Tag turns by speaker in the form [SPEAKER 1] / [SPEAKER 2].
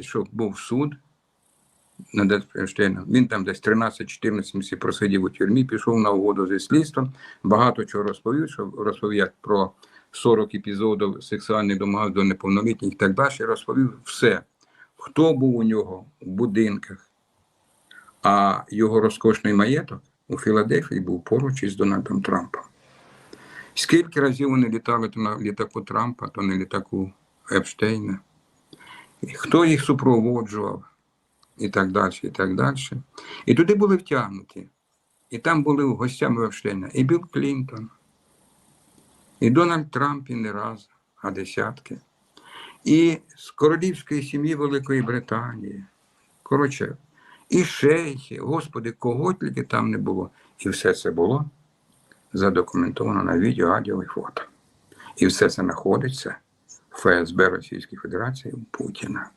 [SPEAKER 1] що був суд над Епштейном. Він там десь 13-14 місяців просидів у тюрмі, пішов на угоду зі слідством, багато чого розповів, що розповів про 40 епізодів сексуальних домагань до неповнолітніх і так далі. Розповів все, хто був у нього в будинках, а його розкошний маєток у Філадельфії був поруч із Дональдом Трампом. Скільки разів вони літали то на літаку Трампа, то на літаку Епштейна, хто їх супроводжував, і так далі, і так далі. І туди були втягнуті. І там були гостями Епштейна і Білл Клінтон, і Дональд Трамп і не раз, а десятки. І з королівської сім'ї Великої Британії. Коротше, і шейхи, господи, кого тільки там не було. І все це було задокументовано на відео, аудіо і фото. І все це знаходиться ФСБ Російської Федерації Путіна.